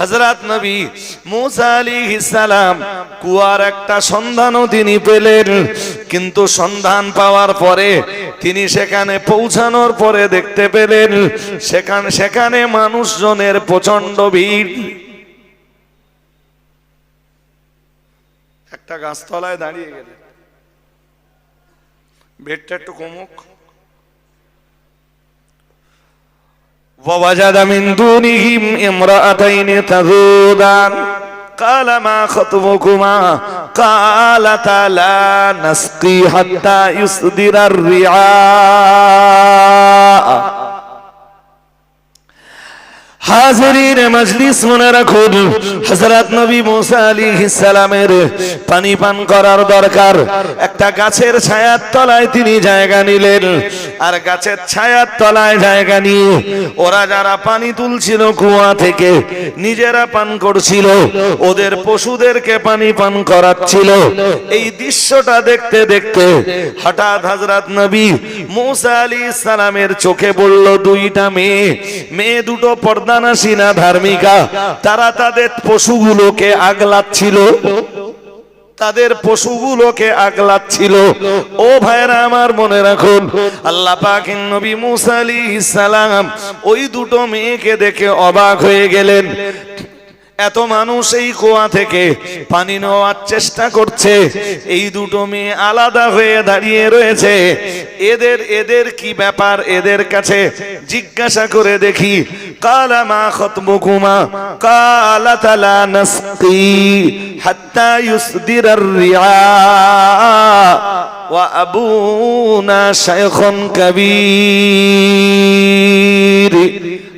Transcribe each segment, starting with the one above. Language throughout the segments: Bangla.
হজরত নবী মুসা আলাইহিস সালাম কুয়ার একটা সন্ধানও তিনি পেলেন। কিন্তু সন্ধান পাওয়ার পরে তিনি সেখানে পৌঁছানোর পরে দেখতে পেলেন, সেখানে সেখানে মানুষজনের প্রচণ্ড ভিড়। একটা গাছতলায় দাঁড়িয়ে গেলেন। বেডটা একটু কমুক। ووجد من دونهم امرأتين تذودان قال ما خطبكما قالتا لا نسقي حتى يصدر الرعاء হাজরিন মজলিস মনে রাখুন। হযরত নবী মুসা আলাইহিস সালামের পানি পান করার দরকার। একটা গাছের ছায়ার তলায় তিনি জায়গা নিলেন। আর গাছের ছায়ার তলায় জায়গা নিয়ে ওরা যারা পানি তুলছিল কুয়া থেকে নিজেরা পান করছিল। ওদের পশুদেরকে পানি পান করাচ্ছিল। এই দৃশ্যটা দেখতে দেখতে হঠাৎ হযরত নবী মুসা চোখে পড়ল দুইটা মেয়ে মেয়ে দুটো পর্দানাসীনা ধার্মিকা? তারা তাদের পশুগুলোকে আগলাচ্ছিল। তাদের পশুগুলোকে আগলাচ্ছিল। ও ভাইরা আমার মনে রাখুন, আল্লাহ পাকের নবী মুসা সালাম ওই দুটো মেয়েকে দেখে অবাক হয়ে গেলেন। এত মানুষ এই কুয়া থেকে পানি নেওয়ার চেষ্টা করছে। এই দুটো মেয়ে আলাদা হয়ে দাঁড়িয়ে রয়েছে। এদের এদের কি ব্যাপার? এদের কাছে জিজ্ঞাসা করে দেখি। কালা কালা তালা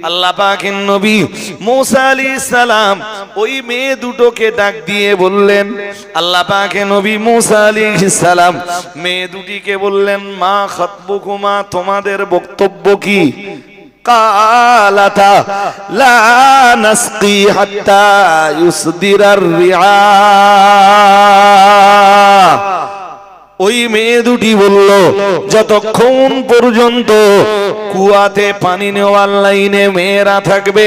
আল্লাহ পাকের নবী মুসা সালাম ওই মেয়ে দুটোকে ডাক দিয়ে বললেন, আল্লাহ পাকের নবী মুসা সালাম, মেয়ে দুটিকে বললেন, মা খাতবুকুমা, তোমাদের বক্তব্য কি? কালাতা, লা নাসকি হাত্তা ইউসদিরার ওই মেয়ে দুটি বলল, যতক্ষণ পর্যন্ত কুয়াতে পানি নেওয়ার লাইনে মেয়েরা থাকবে,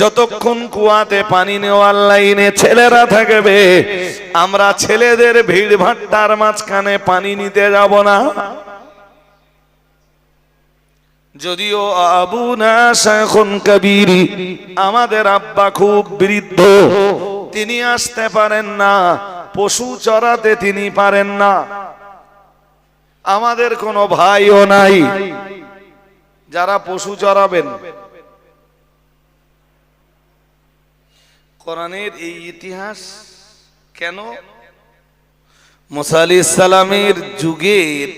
যতক্ষণ কুয়াতে পানি নেওয়ার লাইনে ছেলেরা থাকবে, আমরা ছেলেদের ভিড় ভাট্টার মাঝখানে পানি নিতে যাব না। যদিও আবু না এখন কবিরি, আমাদের আব্বা খুব বৃদ্ধ, তিনি আসতে পারেন না। পশু চড়াতে তিনি পারেন না। আমাদের কোনো ভাইও নাই। যারা পশু চড়াবেন কোরআনের এই ইতিহাস কেন? মুসা আলি সালামের যুগের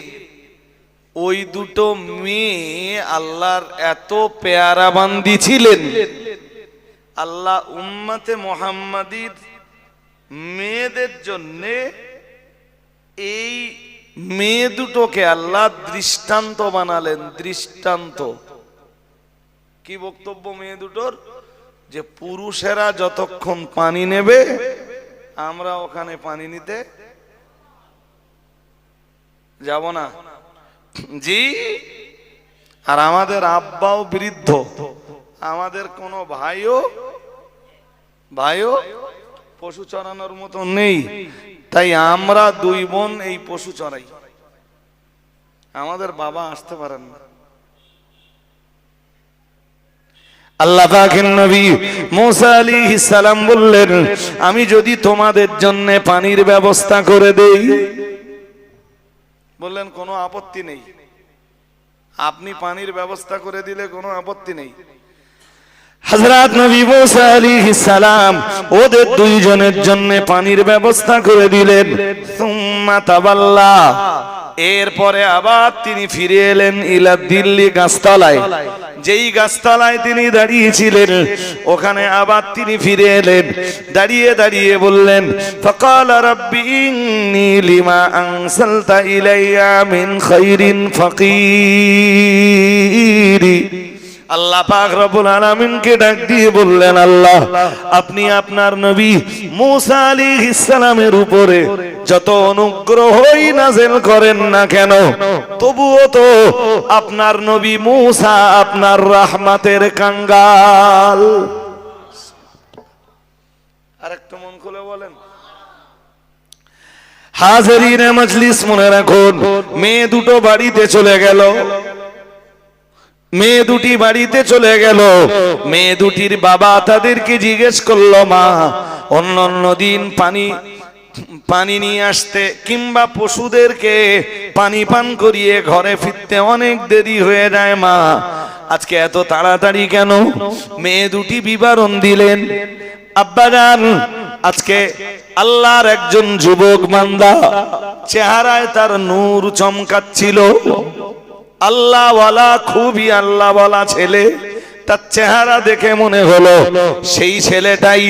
ওই দুটো মেয়ে আল্লাহর এত পেয়ারা বান্দি ছিলেন। আল্লাহ উম্মতে মোহাম্মদীর মেয়েদের জন্যে এই মেয়ে দুটোকে আল্লাহ দৃষ্টান্ত বানালেন, দৃষ্টান্ত। কি বক্তব্য মেয়ে দুটোর? যে পুরুষেরা যতক্ষণ পানি নেবে, আমরা ওখানে পানি নিতে যাব না। জি, আর আমাদের আব্বাও বৃদ্ধ। আমাদের কোনো ভাইও ভাইও পশু চড়ানোর মতো নেই। তাই আমরা দুই বোন এই পশু চড়াই। আমাদের বাবা আসতে পারেন না। আল্লাহ পাকের নবী মুসা আলাইহিস সালাম বললেন আমি যদি তোমাদের জন্য পানির ব্যবস্থা করে দেই। বললেন কোনো আপত্তি নেই। আপনি পানির ব্যবস্থা করে দিলে কোনো আপত্তি নেই। হযরত নবী মুসা আলাইহিস সালাম ওদের দুইজনের জন্য পানির ব্যবস্থা করে দিলেন। সুম্মা তাবাল্লা এরপরে আবার তিনি ফিরে এলেন ইলা দিল্লি গাছতলায়। যেই গাছতলায় তিনি দাঁড়িয়েছিলেন, ওখানে আবার তিনি ফিরে এলেন। দাঁড়িয়ে দাঁড়িয়ে বললেন, ফকাল রব্বি ইন্নী লিমা আনসালতা ইলাইয়া মিন খাইরিন ফাকিরি। আল্লাহ পাক রব্বুল আলামিনকে ডাক দিয়ে বললেন, আল্লাহ, আপনি আপনার নবী মুসা আলাইহিস সালামের উপরে যত অনুগ্রহই নাজেল করেন না কেন, তবুও তো আপনার নবী মুসা আপনার রাহমাতের কাঙ্গাল। আরেকটু মন খুলে বলেন। হাজারিনে মজলিস মনে রাখুন, মেয়ে দুটো বাড়িতে চলে গেল। মেয়ে দুটি বাড়িতে চলে গেল। মেয়ে দুটির বাবা তাদেরকে জিজ্ঞেস করল, মা অন্য অন্য দিন পানি পানি নিয়ে আসতে কিংবা পশুদেরকে পানি পান করিয়ে ঘরে ফিরতে অনেক দেরি হয়ে যায়, মা। আজকে এত তাড়াতাড়ি কেন? মেয়ে দুটি বিবরণ দিলেন আব্বাজান আজকে আল্লাহর একজন যুবক মান্দা চেহারায় তার নূর চমকাচ্ছিল। আল্লাহওয়ালা খুবই আল্লাহওয়ালা ছেলে। তার চেহারা দেখে মনে হলো, সেই ছেলেটাই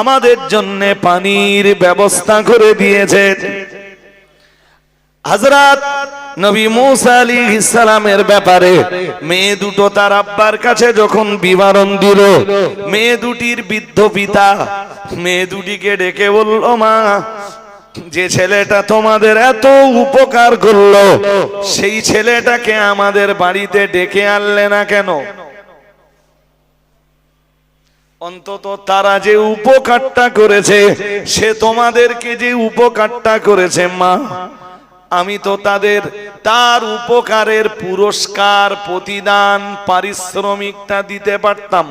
আমাদের জন্য পানির ব্যবস্থা করে দিয়েছে। হজরত নবী মুসা আলী ইসলামের ব্যাপারে মেয়ে দুটো তার আব্বার কাছে যখন বিবরণ দিল, মেয়ে দুটির বৃদ্ধ পিতা, মেয়ে দুটিকে ডেকে বলল, মা যে ছেলেটা তোমাদের এত উপকার করল, সেই ছেলেটাকে আমাদের বাড়িতে ডেকে আনলে না কেন? অন্তত তারা যে উপকারটা করেছে, সে তোমাদেরকে যে উপকারটা করেছে, মা, আমি তো তাদের, তার উপকারের পুরস্কার, প্রতিদান, পারিশ্রমিকটা দিতে পারতাম।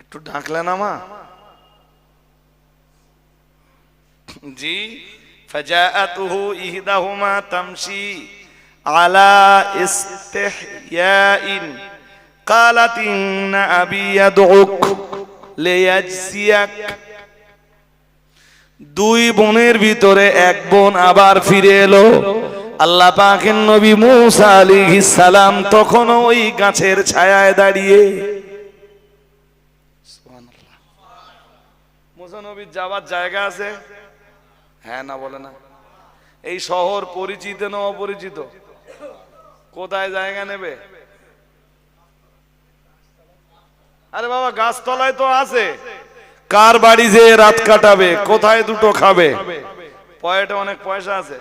একটু ডাকলে না মা জি فجاءته إحداهما تمشي على استحياء قالت إن أبي يدعوك ليجزيك দুই বোনের ভিতরে এক বোন আবার ফিরে এলো আল্লাহ পাকের নবী মুসা আলাইহিস সালাম তখনও ওই গাছের ছায়ায় দাঁড়িয়ে মুসা নবীর যাওয়ার জায়গা আছে হ্যাঁ না বলে না। এই শহর পরিচিত না অপরিচিত? কোথায় জায়গা নেবে? আরে বাবা, গাছতলায় তো আছে। কার বাড়ি যে রাত কাটাবে, কোথায় দুটো খাবে? পয়েটে অনেক পয়সা আছে।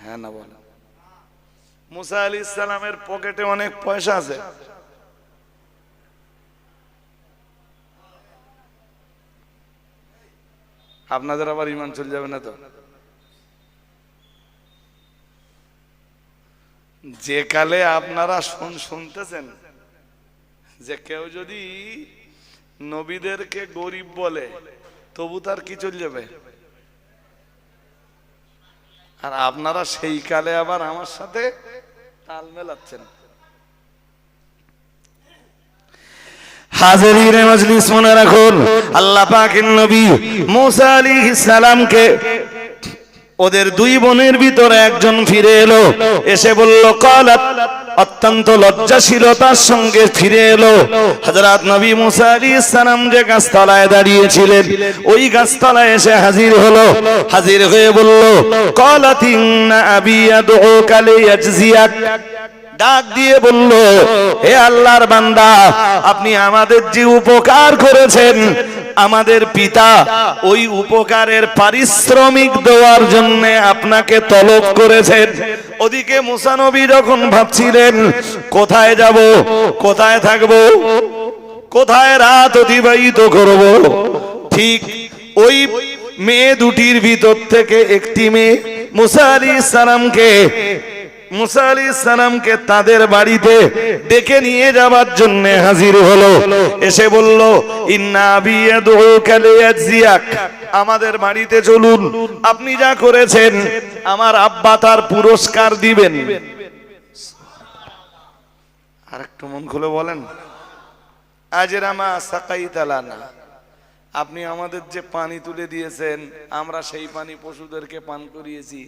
হ্যাঁ না বলে মুসা আলী ইসলামের পকেটে অনেক পয়সা আছে। আপনাদের আবার ইমান চলে যাবে না তো? যে কালে আপনারা শুন শুনতেছেন, যে কেউ যদি নবীদেরকে গরিব বলে, তবু তার কি চলে যাবে? আর আপনারা সেই কালে আবার আমার সাথে তাল মেলাচ্ছেন। হাজারির মজলিস মনে রাখুন। আল্লাহ পাকের নবী মুসা আলাইহিস সালামকে ওদের দুই বোনের ভিতরে একজন ফিরে এলো, এসে বলল, কালাত। অত্যন্ত লজ্জাশীলতার সঙ্গে ফিরে এলো। হযরত নবী মুসা আলাইহিস সালাম যে গাছতলায় দাঁড়িয়েছিলেন, ওই গাছতলায় এসে হাজির হলো। হাজির হয়ে বলল, কালাত ইন্না আবি ইয়াদউকা লিয়াজজিয়াক। ডাক দিয়ে বলল, হে আল্লাহর বান্দা, আপনি আমাদের যে উপকার করেছেন, আমাদের পিতা ওই উপকারের পারিশ্রমিক দেওয়ার জন্য আপনাকে তলব করেছেন। ওদিকে মুসানবী যখন ভাবছিলেন, কোথায় যাব? কোথায় থাকব? কোথায় রাত অতিবাহিত করব? ঠিক ওই মেয়ে দুটির ভিতর থেকে একটি মেয়ে মুসা সালামকে মুসা আলী সালামকে তাদের বাড়িতে ডেকে নিয়ে যাবার জন্য হাজির হলো। এসে বলল আমাদের বাড়িতে চলুন, আপনি যা করেছেন, আমার আব্বা তার পুরস্কার দিবেন। আর একটু মন খুলে বলেন আজরামা সাকাইতালানা আপনি আমাদের যে পানি তুলে দিয়েছেন, আমরা সেই পানি পশুদেরকে পান করিয়েছি,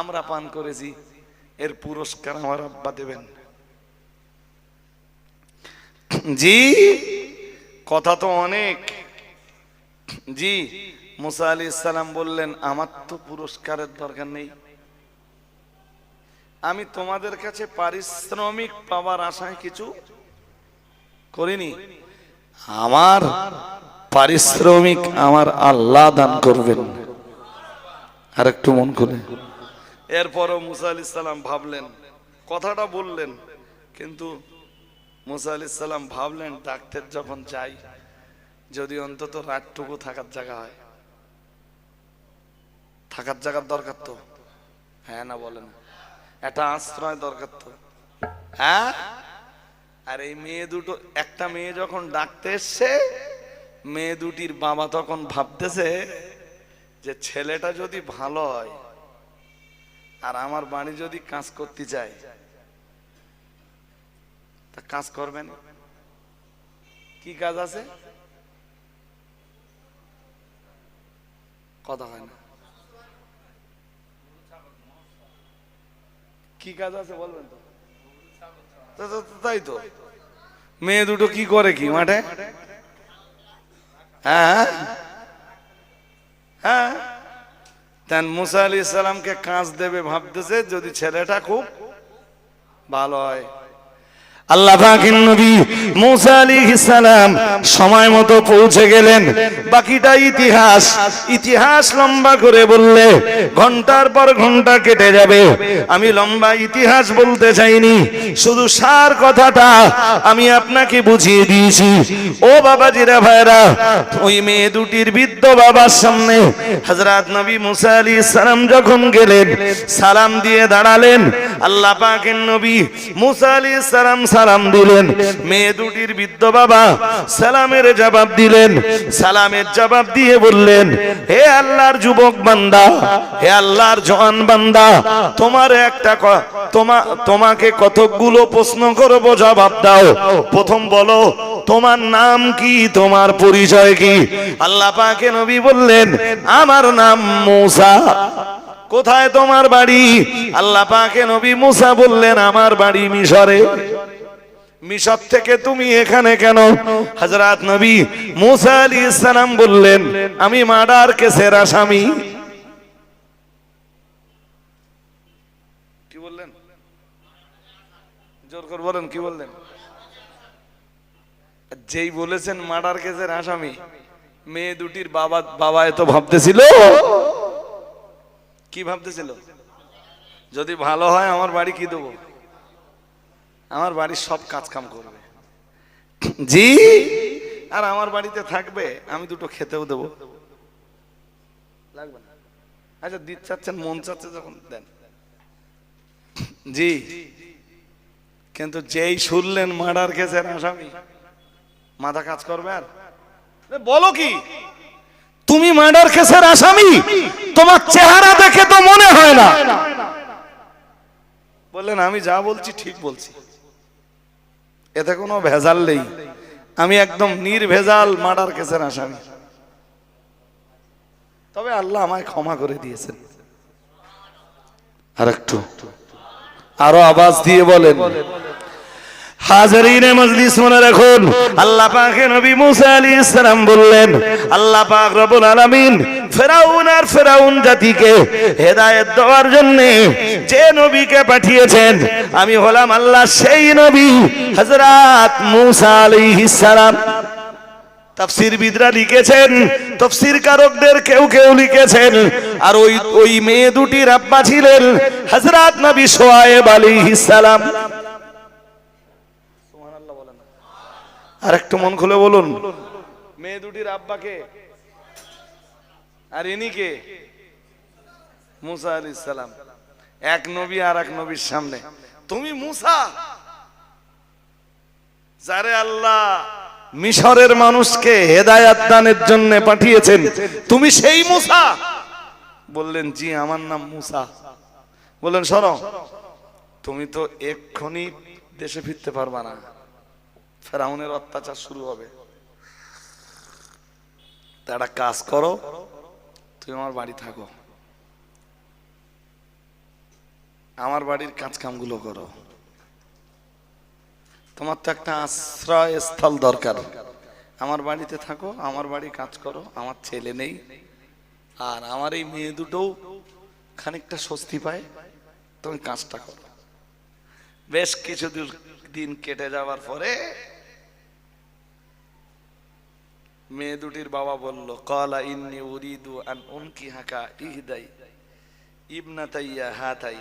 আমরা পান করেছি। এর পুরস্কার আমার আব্বা দেবেন। জি। কথা তো অনেক। জি মুসা আলী ইসলাম বললেন আমার তো পুরস্কারের দরকার নেই। আমি তোমাদের কাছে পারিশ্রমিক পাওয়ার আশায় কিছু করিনি। আমার পারিশ্রমিক আমার আল্লাহ দান করবেন। আর একটু মন খুলে। এরপরও মুসা আলি সাল্লাম ভাবলেন, কথাটা বললেন, কিন্তু মুসা আলি সাল্লাম ভাবলেন, ডাক্তার যখন যাই, যদি অন্তত রাতটুকু থাকার জায়গা হয়। থাকার জায়গার দরকার তো? হ্যাঁ না বলেন একটা আশ্রয় দরকার তো। হ্যাঁ? আর এই মেয়ে দুটো, একটা মেয়ে যখন ডাকতে এসছে, মেয়ে দুটির বাবা তখন ভাবতেছে যে ছেলেটা যদি ভালো হয় আর আমার বাড়ি যদি কাজ করতে চায় তা কাজ করবেন? কি কাজ আছে? কথা হয় না। কি কাজ আছে বলবেন তো? তাই তো। মেয়ে দুটো কি করে কি মাঠে? হ্যাঁ হ্যাঁ। তেন মুসা আলি ইসলামকে কাঁচ দেবে ভাবতেছে যদি ছেলেটা খুব ভালো হয়। আল্লাহ পাকের নবী মুসা আলাইহিস সালাম সময় মতো পৌঁছে গেলেন। বাকিটা ইতিহাস ইতিহাস লম্বা করে বললে ঘণ্টার পর ঘণ্টা কেটে যাবে। আমি লম্বা ইতিহাস বলতে চাইনি, শুধু সার কথাটা আমি আপনাকে বুঝিয়ে দিয়েছি। ও বাবাজিরা ভাইরা, ওই মেয়ে দুটির বৃদ্ধ বাবার সামনে হযরত নবী মুসা আলাইহিস সালাম যখন গেলেন, সালাম দিয়ে দাঁড়ালেন আল্লাহ পাকের নবী মুসা আলাইহিস সালাম সালাম দিলেন। মেয়ে দুটির বৃদ্ধ বাবা সালামের জবাব দিলেন। সালামের জবাব দিয়ে বললেন, হে আল্লাহর যুবক বান্দা, হে আল্লাহর জওয়ান বান্দা, তোমার একটা তোমা, তোমাকে কতকগুলো প্রশ্ন করব, জবাব দাও। প্রথম বলো, তোমার নাম কি, তোমার পরিচয় কি? আল্লাহ পাকে নবী বললেন, আমার নাম মুসা। কোথায় তোমার বাড়ি? আল্লাহ পাকে নবী মুসা বললেন, আমার বাড়ি মিশরে। মিশর থেকে তুমি এখানে কেন? হযরত নবী মুসা আলাইহিস সালাম বললেন, আমি মার্ডার কেসের আসামি। কি বললেন? জোর করে বলেন, কি বললেন? যেই বলেছেন মার্ডার কেসের আসামি, মেয়ে দুটির বাবা বাবা এত ভাবতেছিল? কি ভাবতেছিল? যদি ভালো হয় আমার বাড়ি কি দেবো? আমার বাড়ির সব কাজ কাম করবে। জি? আর আমার বাড়িতে থাকবে, আমি দুটো খেতেও দেবো। লাগবে না। আচ্ছা দিতে চাচ্ছেন মন চাচ্ছে যখন, দেন। জি। কিন্তু যেই শুনলেন মার্ডার কেসের আসামি, মাথা কাজ করবে আর? বলো কি? তুমি মার্ডার কেসের আসামি। তোমার চেহারা দেখে তো মনে হয় না। বললেন, আমি যা বলছি ঠিক বলছি। এতে কোনো ভেজাল নেই। আমি একদম নির্ভেজাল মার্ডার কেসের আসামি। তবে আল্লাহ আমায় ক্ষমা করে দিয়েছেন। আর একটু আরও আওয়াজ দিয়ে বলেন হাজারিনে মজলিস মনে রাখুন। আল্লাহ পাকে নবী মুসা আলাইহিস সালাম বললেন, আল্লাহ পাক রব্বুল আলামিন ফেরাউন আর ফেরাউন জাতিকে হেদায়েত দেওয়ার জন্য যে নবীকে পাঠিয়েছেন, আমি হলাম আল্লাহ সেই নবী হযরত মুসা আলাইহিস সালাম। তাফসিরবিদরা লিখেছেন, তফসির কারকদের কেউ কেউ লিখেছেন, আর ওই ওই মেয়ে দুটির আব্বা ছিলেন হযরত নবী সোয়ায়েব আলাইহিস সালাম। আর একটু মন খুলে বলুন। মেয়ে দুটির আব্বাকে আর ইনি কে মুসা আলী সালাম। এক নবী আর এক নবীর সামনে। তুমি মুসা? যারে আল্লাহ মিশরের মানুষকে হেদায়াত দানের জন্য পাঠিয়েছেন, তুমি সেই মুসা? বললেন, জি, আমার নাম মুসা। বললেন সরো তুমি তো এক্ষুনি দেশে ফিরতে পারবা না। ফেরাউনের অত্যাচার শুরু হবে। তা একটা কাজ করো, তুমি আমার বাড়ি থাকো। আমার বাড়ির কাজ কামগুলো করো। তোমার তো একটা আশ্রয় স্থল দরকার। আমার বাড়িতে থাকো, আমার বাড়ি কাজ করো, আমার ছেলে নেই। আর আমার এই মেয়ে দুটোও খানিকটা স্বস্তি পায়। তুমি কাজটা করো। বেশ কিছু দূর- দিন কেটে যাওয়ার পরে মেয়ে দুটির বাবা বলল, কলা ইন্নি উরিদু আন উনকি হাকা ইহদাই, ইবনাতাইয়া হাতাই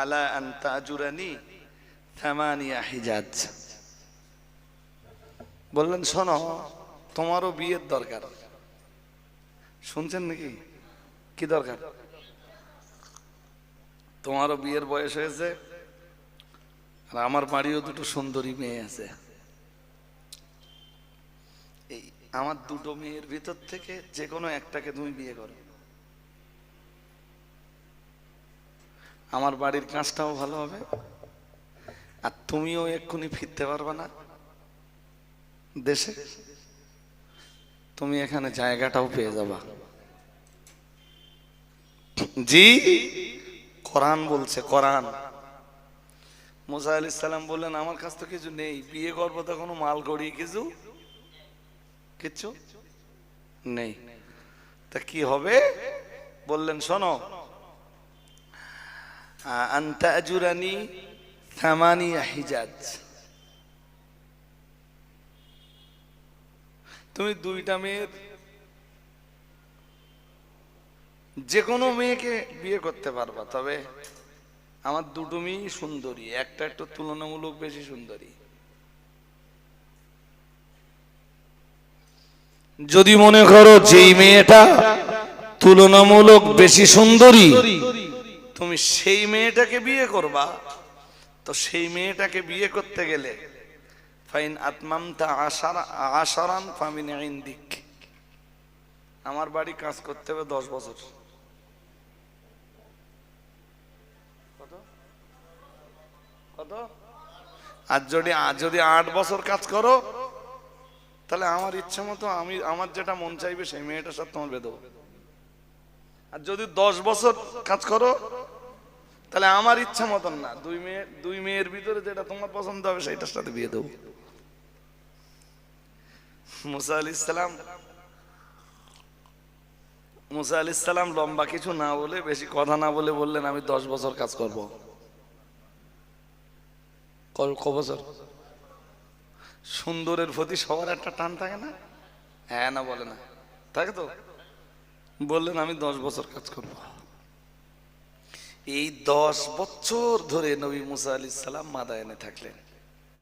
আলা আন তাজুরানি থামানিয়া হিজাজ। বললেন, শোনো, তোমারও বিয়ের দরকার। শুনছেন নাকি? কি দরকার? তোমারও বিয়ের বয়স হয়েছে? আর আমার বাড়িও দুটো সুন্দরী মেয়ে আছে। এই আমার দুটো মেয়ের ভিতর থেকে যে কোনো একটাকে তুমি বিয়ে করো। আমার বাড়ির কাজটাও ভালো হবে, আর তুমিও এক্ষুনি ফিরতে পারবে না দেশে। তুমি এখানে জায়গাটাও পেয়ে যাবা। জি, কোরআন বলছে, কোরআন। মোসা আলি সাল্লাম বললেন, আমার কাছ তো কিছু নেই। বিয়ে করব তো কোনো মাল করি কিছু? কিচ্ছু নেই। তা কি হবে? বললেন, শোনো আন্তা আজুরানি থামানিয়া হিজাজ। তুমি দুইটা মেয়ের যে কোনো মেয়েকে বিয়ে করতে পারবা, তবে আমার দুটো মেয়েই সুন্দরী, একটা একটু তুলনামূলক বেশি সুন্দরী। যদি মনে করো যেই মেয়েটা তুলনামূলক বেশি সুন্দরী, তুমি সেই মেয়েটাকে বিয়ে করবা। তো সেই মেয়েটাকে বিয়ে করতে গেলে, ফাইন আত্মামতা আশারা, আশারান ফামিন ইন্দিক। আমার বাড়ি কাজ করতে হবে দশ বছর। কত? আর যদি যদি আট বছর কাজ করো, তাহলে আমার ইচ্ছে মতো আমি, আমার যেটা মন চাইবে সেই মেয়েটার সাথে তোমার বেঁধবো আর যদি দশ বছর কাজ করো, তাহলে আমার ইচ্ছা মতন না। দুই মেয়ে, দুই মেয়ের ভিতরে যেটা তোমার পছন্দ হবে সেইটার সাথে বিয়ে দেবো। মুসা আলি ইসলাম, মুসা আলি ইসলাম লম্বা কিছু না বলে, বেশি কথা না বলে বললেন, আমি দশ বছর কাজ করব। ক- ক বছর সুন্দরের প্রতি সবার একটা টান থাকে না? হ্যাঁ না, বলে না। থাকে তো? বললেন, আমি দশ বছর কাজ করব। এই দশ বছর ধরে নবী মুসা আলি সালাম মাদায়নে থাকলেন।